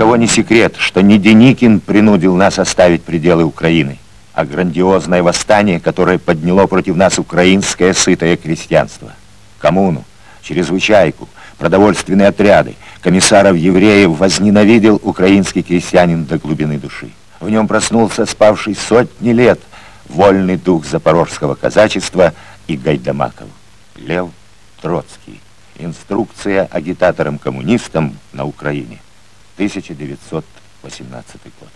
кого не секрет, что не Деникин принудил нас оставить пределы Украины, а грандиозное восстание, которое подняло против нас украинское сытое крестьянство. Коммуну, чрезвычайку, продовольственные отряды, комиссаров-евреев возненавидел украинский крестьянин до глубины души. В нем проснулся спавший сотни лет вольный дух запорожского казачества и Гайдамаков. Лев Троцкий. Инструкция агитаторам-коммунистам на Украине. 1918 год.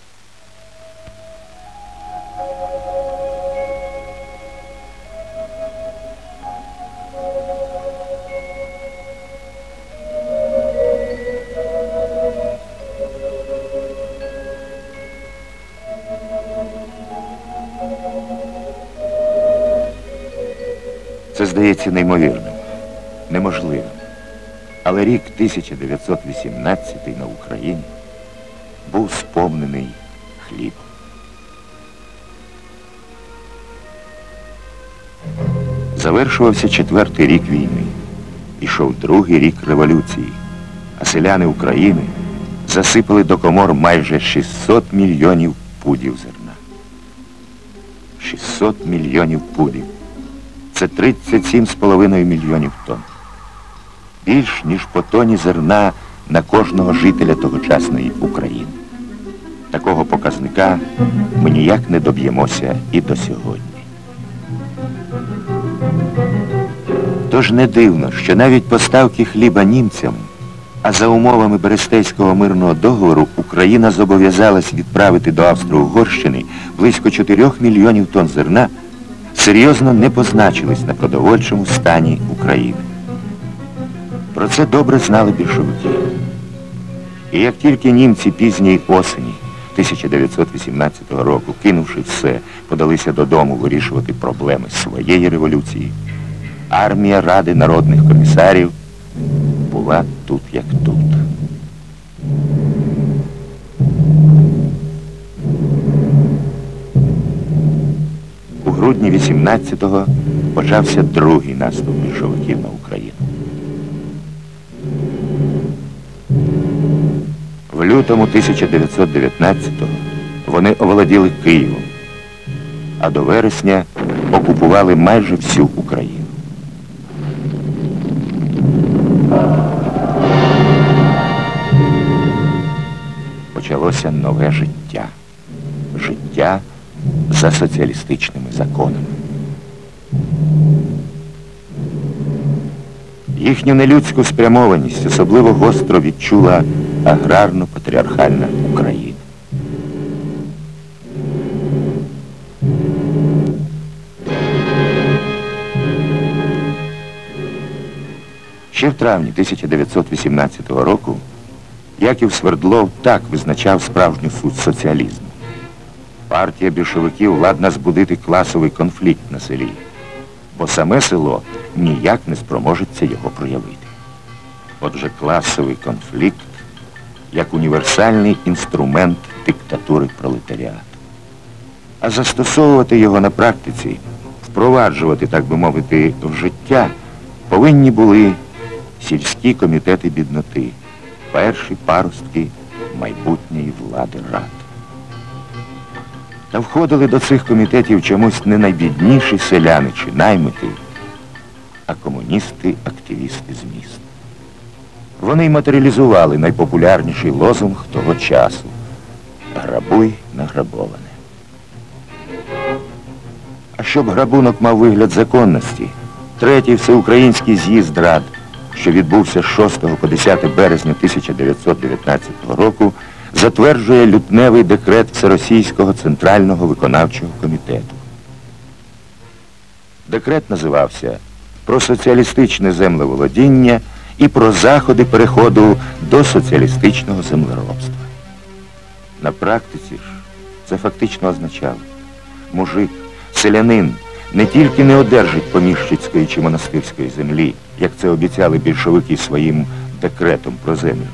Це здається неймовірним, неможливим. Але рік 1918 на Україні був сповнений хлібом. Завершувався четвертий рік війни. Ішов другий рік революції, а селяни України засипали до комор майже 600 мільйонів пудів зерна. 600 мільйонів пудів. Це 37,5 мільйонів тонн. Більш, ніж по тоні зерна на кожного жителя тогочасної України. Такого показника ми ніяк не доб'ємося і до сьогодні. Тож не дивно, що навіть поставки хліба німцям, а за умовами Берестейського мирного договору Україна зобов'язалась відправити до Австро-Угорщини близько 4 мільйонів тонн зерна, серйозно не позначились на продовольчому стані України. Про це добре знали більшовики. І як тільки німці пізньої осені 1918 року, кинувши все, подалися додому вирішувати проблеми своєї революції, армія Ради народних комісарів була тут як тут. У грудні 18-го почався другий наступ більшовиків на Лютому 1919-го вони оволоділи Києвом, а до вересня окупували майже всю Україну. Почалося нове життя. Життя за соціалістичними законами. Їхню нелюдську спрямованість особливо гостро відчула аграрно-патріархальна Україна. Ще в травні 1918 року Яків Свердлов так визначав справжню суть соціалізму. Партія більшовиків ладна збудити класовий конфлікт на селі, бо саме село ніяк не спроможеться його проявити. Отже, класовий конфлікт як універсальний інструмент диктатури пролетаріату. А застосовувати його на практиці, впроваджувати, так би мовити, в життя повинні були сільські комітети бідноти, перші паростки майбутньої влади рад. Та входили до цих комітетів чомусь не найбідніші селяни чи наймити, а комуністи-активісти з міст. Вони й матеріалізували найпопулярніший лозунг того часу Грабуй награбоване. А щоб грабунок мав вигляд законності, третій всеукраїнський з'їзд рад, що відбувся з 6 по 10 березня 1919 року, затверджує лютневий декрет Всеросійського Центрального виконавчого комітету. Декрет називався Про соціалістичне землеволодіння і про заходи переходу до соціалістичного землеробства. На практиці ж це фактично означало, мужик, селянин не тільки не одержить поміщицької чи монастирської землі, як це обіцяли більшовики своїм декретом про землю,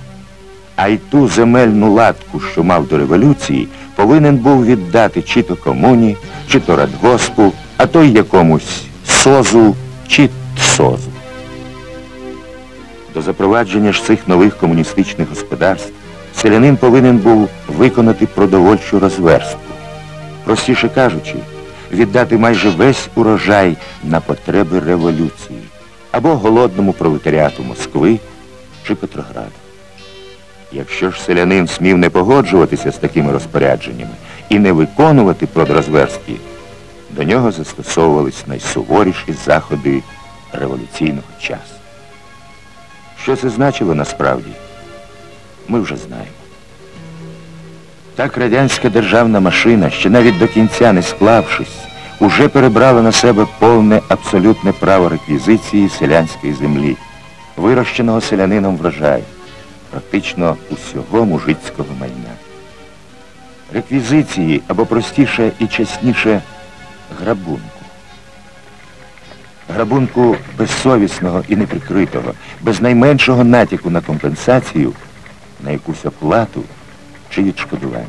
а й ту земельну латку, що мав до революції, повинен був віддати чи то комуні, чи то радгоспу, а то й якомусь созу чи созу. До запровадження ж цих нових комуністичних господарств селянин повинен був виконати продовольчу розверстку. Простіше кажучи, віддати майже весь урожай на потреби революції або голодному пролетаріату Москви чи Петрограду. Якщо ж селянин смів не погоджуватися з такими розпорядженнями і не виконувати продразверстки, до нього застосовувались найсуворіші заходи революційного часу. Що це значило насправді, ми вже знаємо. Так радянська державна машина, ще навіть до кінця не склавшись, уже перебрала на себе повне абсолютне право реквізиції селянської землі, вирощеного селянином врожаю, практично усього мужицького майна. Реквізиції або простіше і чесніше грабунку. Грабунку безсовісного і неприкритого, без найменшого натяку на компенсацію, на якусь оплату чи відшкодування.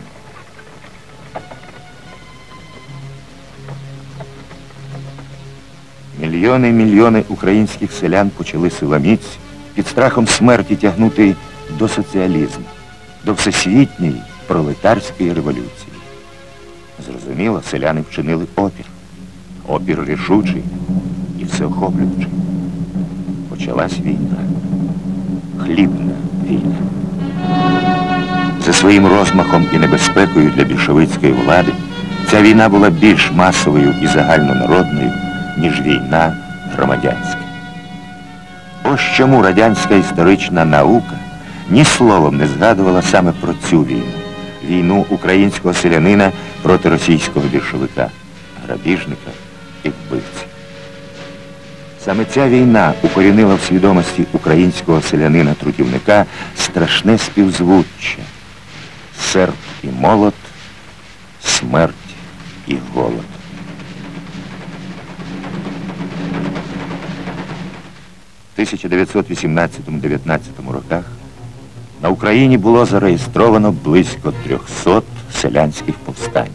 Мільйони і мільйони українських селян почали силоміць під страхом смерті тягнути до соціалізму, до всесвітньої пролетарської революції. Зрозуміло, селяни вчинили опір. Опір рішучий всеохоплюючий. Почалась війна. Хлібна війна. За своїм розмахом і небезпекою для більшовицької влади ця війна була більш масовою і загальнонародною, ніж війна громадянська. Ось чому радянська історична наука ні словом не згадувала саме про цю війну, війну українського селянина проти російського більшовика, грабіжника і вбивці. Саме ця війна укорінила в свідомості українського селянина-трудівника страшне співзвуччя. Серп і молот, смерть і голод. В 1918-19 роках на Україні було зареєстровано близько 300 селянських повстань.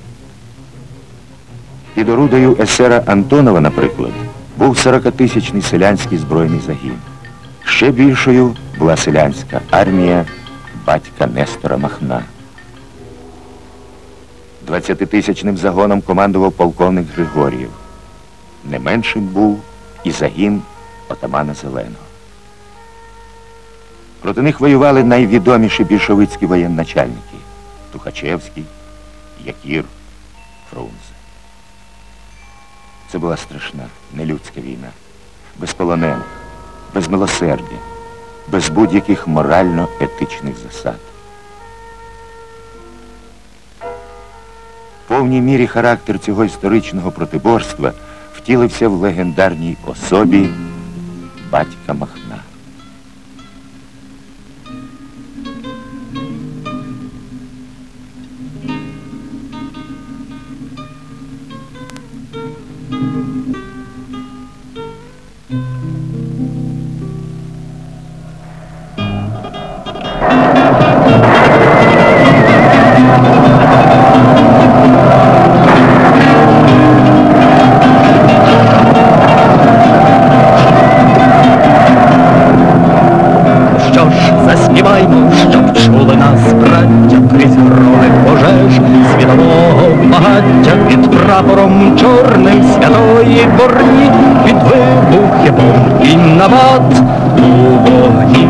Під орудою есера Антонова, наприклад, був 40-тисячний селянський збройний загін. Ще більшою була селянська армія батька Нестора Махна. 20-тисячним загоном командував полковник Григорієв. Не меншим був і загін отамана Зеленого. Проти них воювали найвідоміші більшовицькі воєнначальники Тухачевський, Якір, Фрунзе. Це була страшна, нелюдська війна, без полонених, без милосердя, без будь-яких морально-етичних засад. В повній мірі характер цього історичного протиборства втілився в легендарній особі батька Махна. Багаття під прапором чорним святої борні, під вибухи бомб і навад у вогні.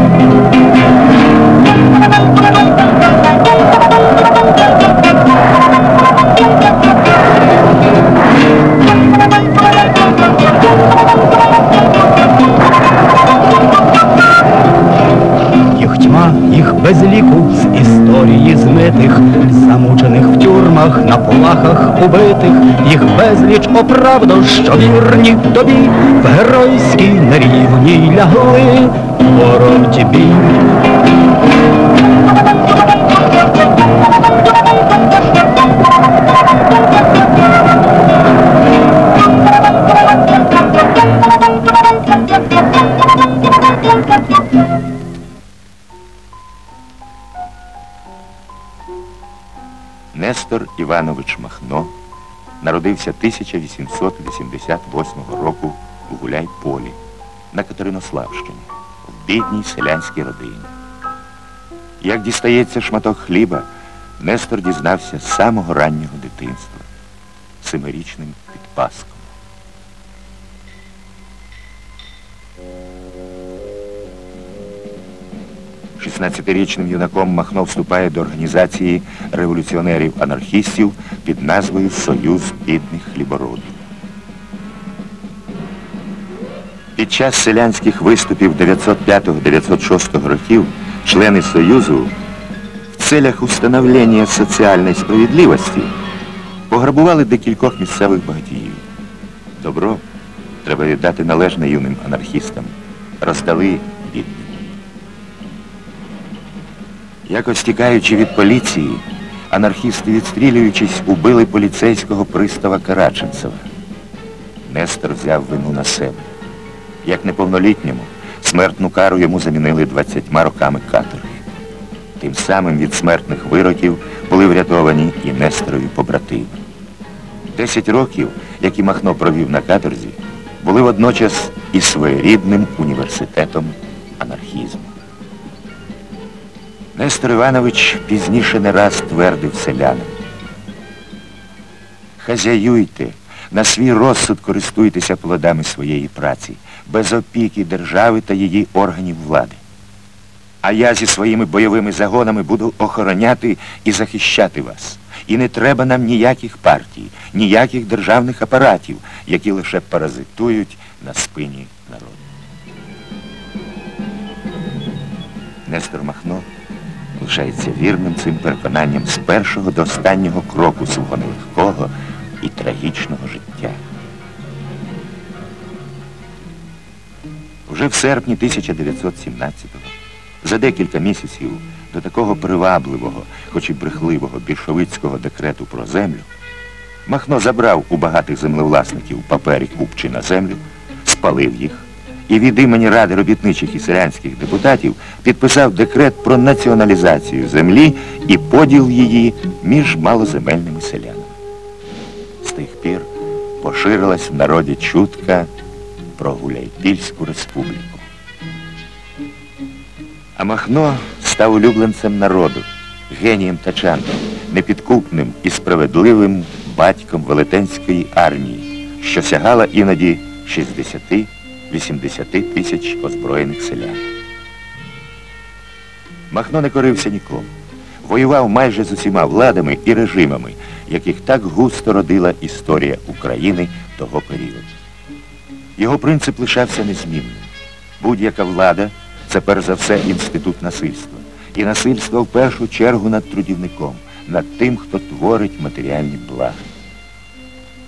Їх тьма, їх безліку з історії змитих, замучених в тюрмах, на плахах убитих, їх безліч оправдо, що вірні тобі в геройській нерівній лягли в боротьбі. Іванович Махно народився 1888 року у Гуляй-Полі на Катеринославщині, в бідній селянській родині. Як дістається шматок хліба, Нестор дізнався з самого раннього дитинства, семирічним підпаском. Шістнадцятирічним юнаком Махно вступає до організації революціонерів-анархістів під назвою Союз бідних хлібородів. Під час селянських виступів 905-906 років члени Союзу в целях установлення соціальної справедливості пограбували декількох місцевих багатіїв. Добро треба віддати належне юним анархістам. Роздали бідним. Якось тікаючи від поліції, анархісти, відстрілюючись, убили поліцейського пристава Караченцева. Нестор взяв вину на себе. Як неповнолітньому, смертну кару йому замінили 20 роками каторги. Тим самим від смертних вироків були врятовані і Несторові побратими. Десять років, які Махно провів на каторзі, були водночас і своєрідним університетом анархізму. Нестор Іванович пізніше не раз твердив селянам. Хазяюйте, на свій розсуд користуйтеся плодами своєї праці, без опіки держави та її органів влади. А я зі своїми бойовими загонами буду охороняти і захищати вас. І не треба нам ніяких партій, ніяких державних апаратів, які лише паразитують на спині народу. Нестор Махно лишається вірним цим переконанням з першого до останнього кроку свого нелегкого і трагічного життя. Вже в серпні 1917-го, за декілька місяців до такого привабливого, хоч і брехливого більшовицького декрету про землю, Махно забрав у багатих землевласників папері купчі на землю, спалив їх і від імені Ради робітничих і селянських депутатів підписав декрет про націоналізацію землі і поділ її між малоземельними селянами. З тих пір поширилась в народі чутка про Гуляйпільську республіку. А Махно став улюбленцем народу, генієм тачантом, непідкупним і справедливим батьком велетенської армії, що сягала іноді 60-80 тисяч озброєних селян. Махно не корився нікому. Воював майже з усіма владами і режимами, яких так густо родила історія України того періоду. Його принцип лишався незмінним. Будь-яка влада це перш за все інститут насильства. І насильство в першу чергу над трудівником, над тим, хто творить матеріальні блага.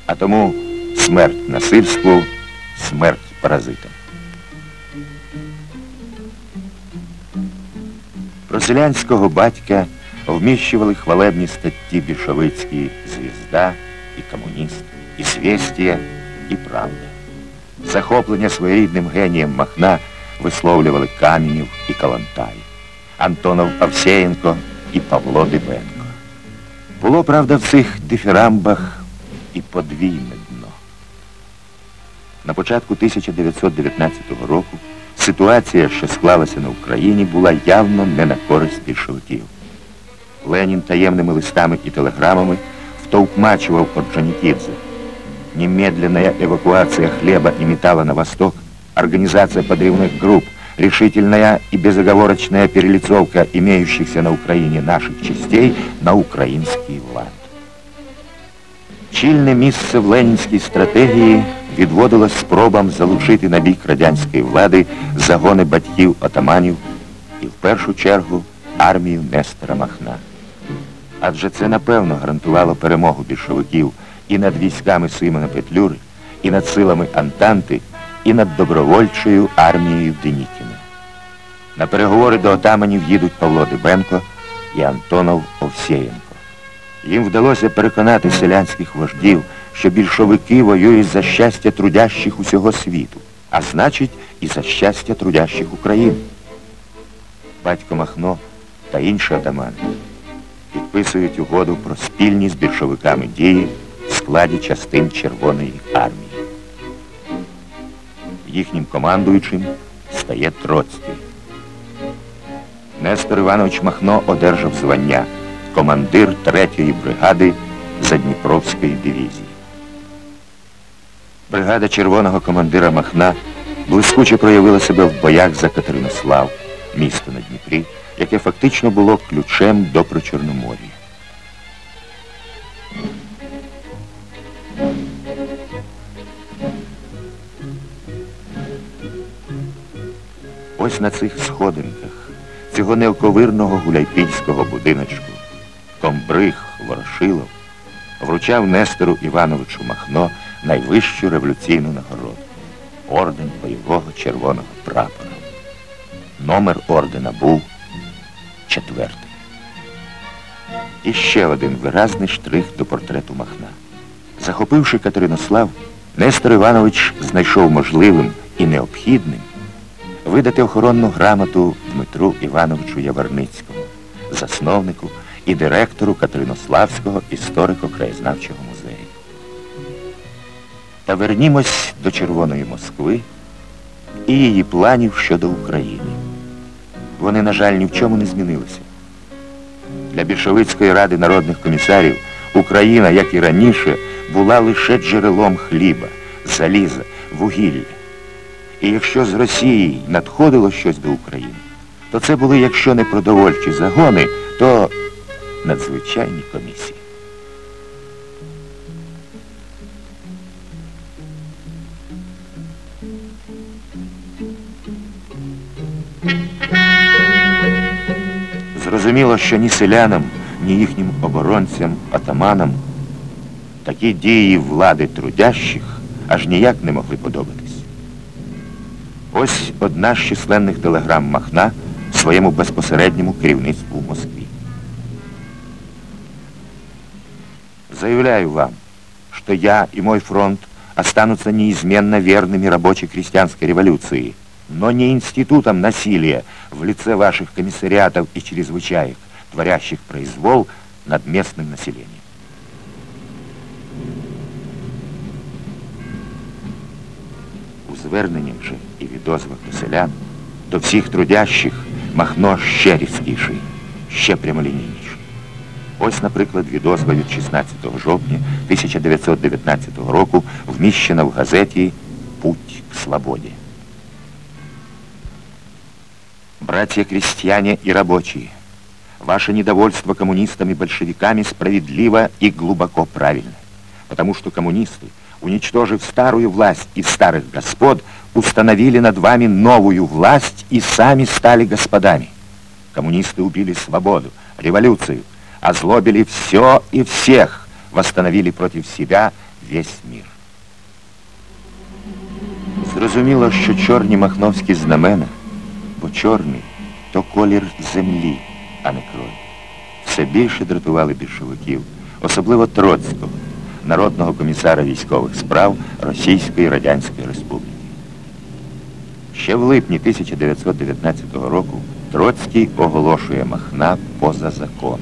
А тому смерть насильству, смерть паразитам. Про селянського батька вміщували хвалебні статті більшовицькі «Звізда» і «Комуніст», і «Свєстія» і «Правда». Захоплення своєрідним генієм Махна висловлювали Камінів і Калантай, Антонов Авсєєнко і Павло Дибенко. Було, правда, в цих дифірамбах і подвійне. На початку 1919 року ситуація, що склалася на Україні, була явно не на користь більшовиків. Ленін таємними листами і телеграмами втовкмачував Орджонікідзе. Немедленная эвакуация хлеба и металла на восток, организация подрывных групп, решительная и безоговорочная перелицовка имеющихся на Украине наших частей на український лад. Чільне місце в ленінській стратегії відводилось спробам залучити на бік радянської влади загони батьків отаманів і в першу чергу армію Нестора Махна. Адже це напевно гарантувало перемогу більшовиків і над військами Симона Петлюри, і над силами Антанти, і над добровольчою армією Денікіна. На переговори до отаманів їдуть Павло Дибенко і Антонов Овсєєнко. Їм вдалося переконати селянських вождів, що більшовики воюють за щастя трудящих усього світу, а значить і за щастя трудящих України. Батько Махно та інші отамани підписують угоду про спільні з більшовиками дії в складі частин Червоної армії. Їхнім командуючим стає Троцький. Нестор Іванович Махно одержав звання командир 3-ї бригади Задніпровської дивізії. Бригада червоного командира Махна блискуче проявила себе в боях за Катеринослав, місто на Дніпрі, яке фактично було ключем до Причорномор'я. Ось на цих сходинках цього неоковирного гуляйпільського будиночку комбриг Ворошилов вручав Нестору Івановичу Махно найвищу революційну нагороду орден бойового червоного прапора. Номер ордена був четвертий. І ще один виразний штрих до портрету Махна. Захопивши Катеринослав, Нестор Іванович знайшов можливим і необхідним видати охоронну грамоту Дмитру Івановичу Яворницькому, засновнику і директору Катеринославського історико-краєзнавчого. Та вернімось до Червоної Москви і її планів щодо України. Вони, на жаль, ні в чому не змінилися. Для більшовицької ради народних комісарів Україна, як і раніше, була лише джерелом хліба, заліза, вугілля. І якщо з Росії надходило щось до України, то це були, якщо не продовольчі загони, то надзвичайні комісії. Зрозуміло, що ні селянам, ні їхнім оборонцям, атаманам такі дії влади трудящих аж ніяк не могли подобатись. Ось одна з численних телеграм Махна своєму безпосередньому керівництву в Москві. Заявляю вам, что я и мой фронт останутся неизменно верными рабочей крестьянской революции, но не институтом насилия в лице ваших комиссариатов и чрезвычаек, творящих произвол над местным населением. У зверненнях же і відозвах до селян, до всіх трудящих Махно ще різкіший, ще прямолінійніший. Ось, наприклад, відозва від 16 жовтня 1919 року вміщена в газеті «Путь к свободе». Братья крестьяне и рабочие, ваше недовольство коммунистами и большевиками справедливо и глубоко правильно, потому что коммунисты, уничтожив старую власть и старых господ, установили над вами новую власть и сами стали господами. Коммунисты убили свободу, революцию, озлобили все и всех, восстановили против себя весь мир. Зрозуміло, що чорні махновські знамена, бо чорний то колір землі, а не крові. Все більше дратували більшовиків, особливо Троцького, народного комісара військових справ Російської Радянської Республіки. Ще в липні 1919 року Троцький оголошує Махна поза законом.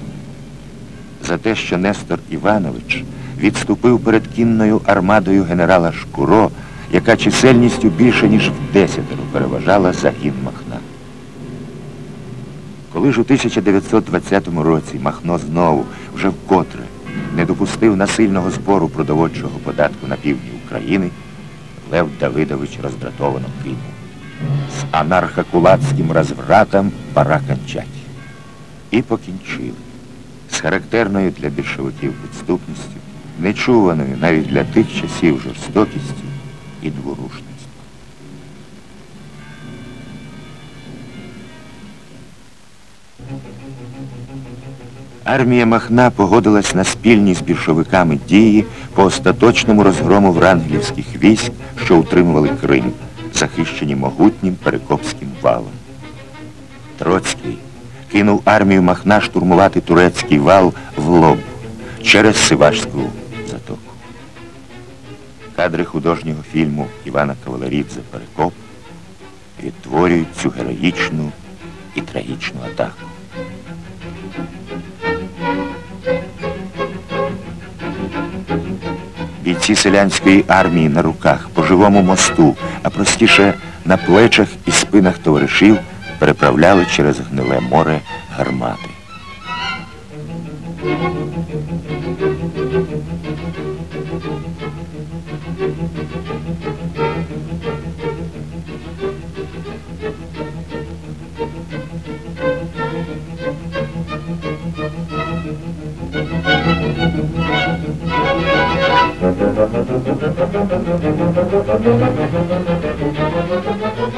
За те, що Нестор Іванович відступив перед кінною армадою генерала Шкуро, яка чисельністю більше, ніж в десятеро переважала загін Махна. Коли ж у 1920 році Махно знову, вже вкотре, не допустив насильного збору продовольчого податку на півдні України, Лев Давидович роздратовано кинув. З анархокулацьким розвратом пора кончать. І покінчили. З характерною для більшовиків підступністю, нечуваною навіть для тих часів жорстокістю і дворушністю. Армія Махна погодилась на спільні з більшовиками дії по остаточному розгрому врангелівських військ, що утримували Крим, захищені могутнім Перекопським валом. Троцький кинув армію Махна штурмувати турецький вал в лоб через Сивашську затоку. Кадри художнього фільму Івана Кавалерідзе Перекоп відтворюють цю героїчну і трагічну атаку. Бійці селянської армії на руках, по живому мосту, а простіше на плечах і спинах товаришів переправляли через гниле море гармати.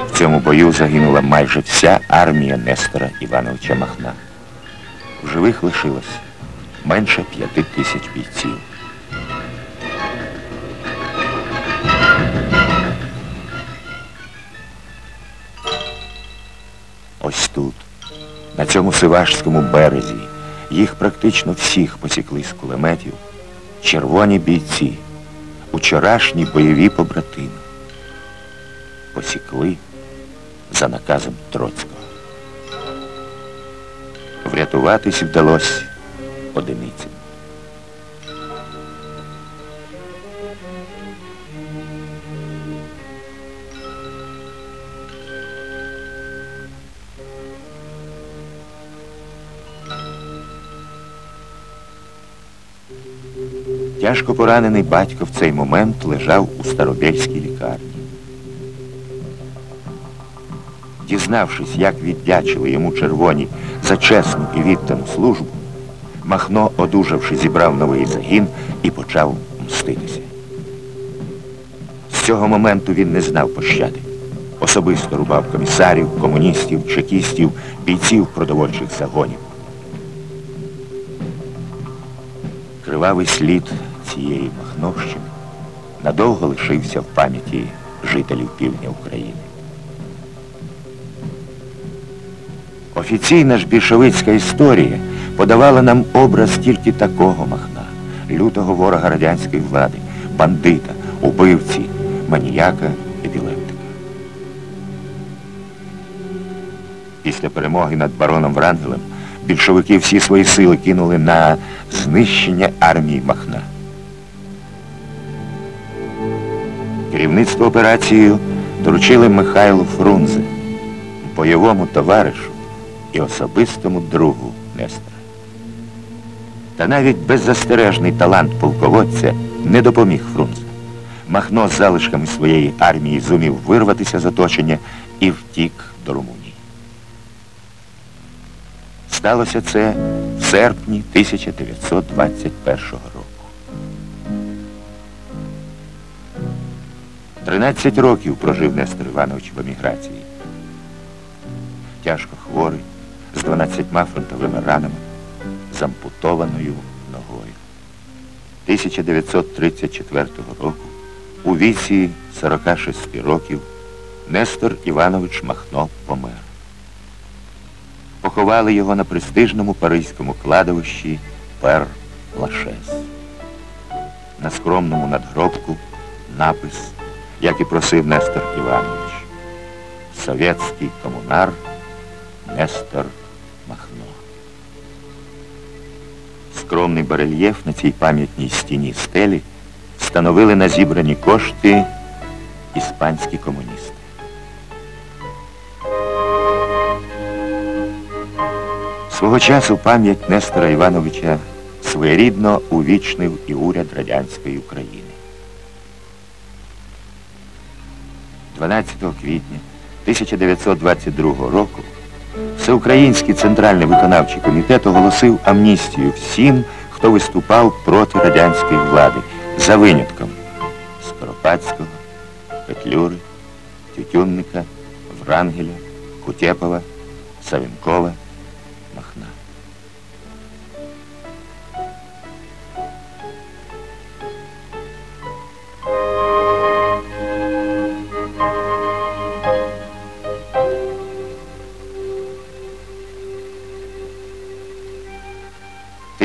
В цьому бою загинула майже вся армія Нестора Івановича Махна. В живих лишилось менше п'яти тисяч бійців. Ось тут, на цьому Сивашському березі, їх практично всіх посікли з кулеметів червоні бійці, учорашні бойові побратими. Посікли за наказом Троцького. Врятуватись вдалося одиницям. Тяжко поранений батько в цей момент лежав у Старобельській лікарні. Дізнавшись, як віддячили йому червоні за чесну і віддану службу, Махно, одужавши, зібрав новий загін і почав мститися. З цього моменту він не знав пощади. Особисто рубав комісарів, комуністів, чекістів, бійців продовольчих загонів. Кривавий слід цієї Махновщини надовго лишився в пам'яті жителів півдня України. Офіційна ж більшовицька історія подавала нам образ тільки такого Махна, лютого ворога радянської влади, бандита, убивці, маніяка, епілептика. Після перемоги над бароном Врангелем більшовики всі свої сили кинули на знищення армії Махна. Керівництво операцією доручили Михайлу Фрунзе, бойовому товаришу і особистому другу Нестора. Та навіть беззастережний талант полководця не допоміг Фрунзе. Махно з залишками своєї армії зумів вирватися з оточення і втік до Румунії. Сталося це в серпні 1921 року. 13 років прожив Нестор Іванович в еміграції. Тяжко хворий, з 12 фронтовими ранами, з ампутованою ногою. 1934 року у віці 46 років Нестор Іванович Махно помер. Поховали його на престижному паризькому кладовищі Пер Лашес. На скромному надгробку напис, як і просив Нестор Іванович. Совєтський комунар Нестор Махно. Скромний барельєф на цій пам'ятній стіні стелі встановили на зібрані кошти іспанські комуністи. Свого часу пам'ять Нестора Івановича своєрідно увічнив і уряд радянської України. 12 квітня 1922 року Всеукраїнський Центральний виконавчий комітет оголосив амністію всім, хто виступав проти радянської влади за винятком Скоропадського, Петлюри, Тютюнника, Врангеля, Кутєпова, Савінкова,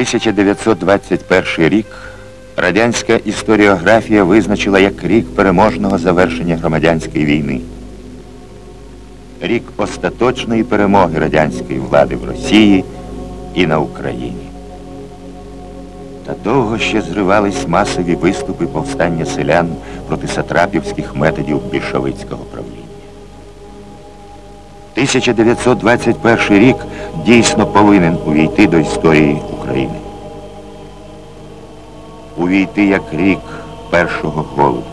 1921 рік радянська історіографія визначила як рік переможного завершення громадянської війни. Рік остаточної перемоги радянської влади в Росії і на Україні. Та довго ще зривались масові виступи повстання селян проти сатрапівських методів більшовицького правління. 1921 рік дійсно повинен увійти до історії України. Увійти як рік першого голоду.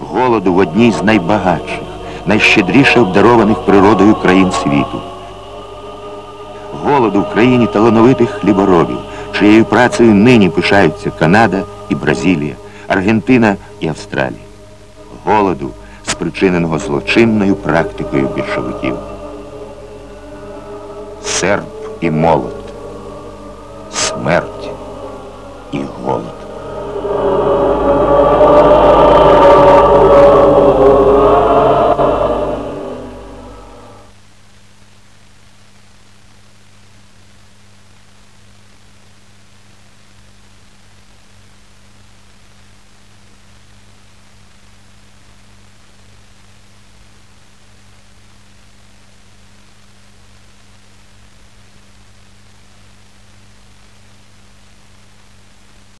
Голоду в одній з найбагатших, найщедріше обдарованих природою країн світу. Голоду в країні талановитих хліборобів, чиєю працею нині пишаються Канада і Бразилія, Аргентина і Австралія. Голоду, спричиненого злочинною практикою більшовиків. Серп і молот, смерть і голод.